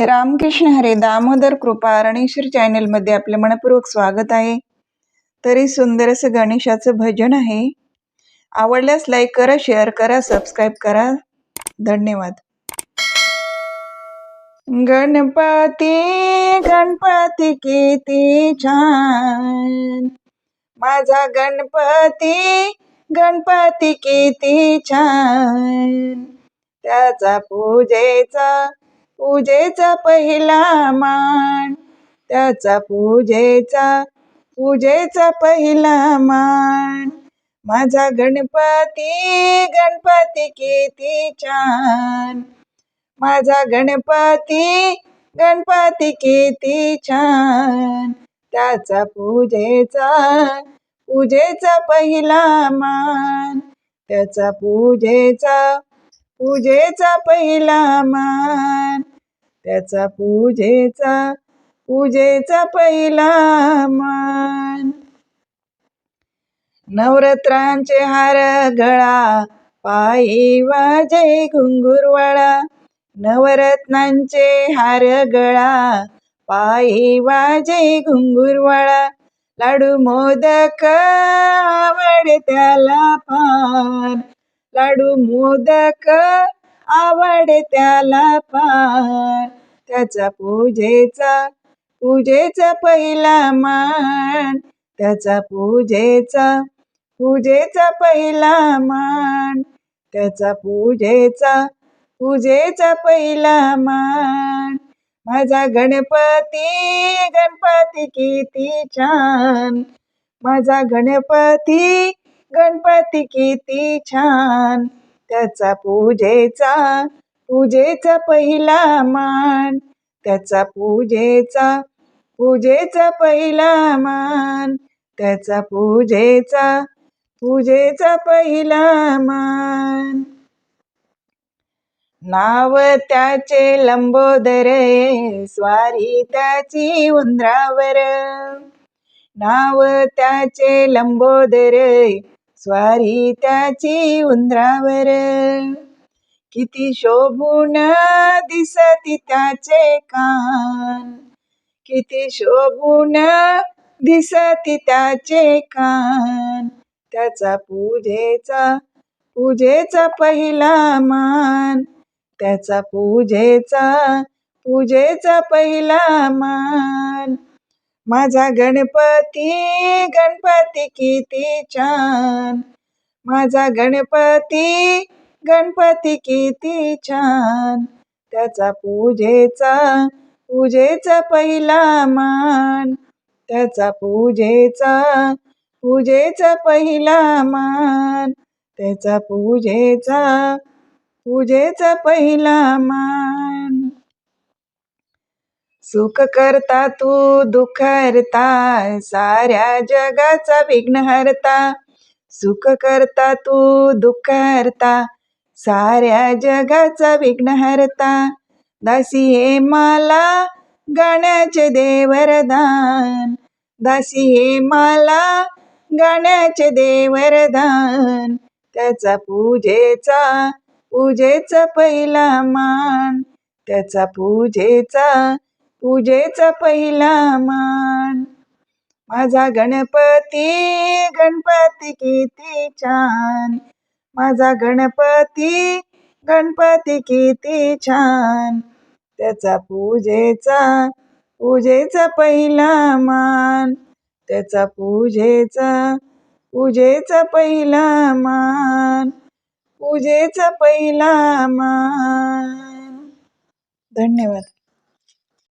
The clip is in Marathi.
हे रामकृष्ण हरे दामोदर कृपा अरणेश्वर चॅनेलमध्ये आपले मनपूर्वक स्वागत आहे. तरी सुंदर असं गणेशाचं भजन आहे. आवडल्यास लाईक करा शेअर करा सबस्क्राईब करा. धन्यवाद. गणपती गणपती किती छान. माझा गणपती गणपती किती छान. त्याचा पूजेचा पूजेचा पहिला मान. त्याचा पूजेचा पूजेचा पहिला मान. माझा गणपती गणपती किती छान. माझा गणपती गणपती किती छान. त्याचा पूजेचा पूजेचा पहिला मान. त्याचा पूजेचा पूजेचा पहिला मान. त्याचा पूजेचा पूजेचा पहिला मान. नवरात्रांचे हार गळा पायी वाजे घुंगुरवाळा नवरत्नांचे हार गळा पायी वाजे घुंगुरवाळा लाडू मोदक आवड त्याला पान. लाडू मोदक आवडे त्याला पार. त्याचा पूजेचा पूजेचा पहिला मान. त्याचा पूजेचा पूजेचा पहिला मान. त्याचा पूजेचा पूजेचा पहिला मान. माझा गणपती गणपती किती छान. माझा गणपती गणपती किती छान. त्याचा पूजेचा पूजेचा पहिला मान. त्याचा पूजेचा पूजेचा पहिला मान. त्याचा पूजेचा पूजेचा पहिला मान. नाव त्याचे लंबोदर स्वारी त्याची उंदरावर. नाव त्याचे लंबोदर स्वारी त्याची उंदरावर. किती शोभून दिसती त्याचे कान. किती शोभून दिसती त्याचे कान. त्याचा पूजेचा पूजेचा पहिला मान. त्याचा पूजेचा पूजेचा पहिला मान. माझा गणपती गणपती किती छान. माझा गणपती गणपती किती छान. त्याचा पूजेचा पूजेचा पहिला मान. त्याचा पूजेचा पूजेचा पहिला मान. त्याचा पूजेचा पूजेचा पहिला मान. सुख करता तू दुःख हरता साऱ्या जगाचा विघ्न हरता. सुख करता तू दुःख हरता साऱ्या जगाचा विघ्न हरता. दासी हे मला गाण्याचे देवरदान. दासी हे मला गाण्याचे देवरदान. त्याचा पूजेचा पूजेचा पहिला मान. त्याचा पूजेचा पूजेचा पहिला मान. माझा गणपती गणपती किती छान. माझा गणपती गणपती किती छान. त्याचा पूजेचा पूजेचा पहिला मान. त्याचा पूजेचा पूजेचा पहिला मान. पूजेचा पहिला मान. धन्यवाद.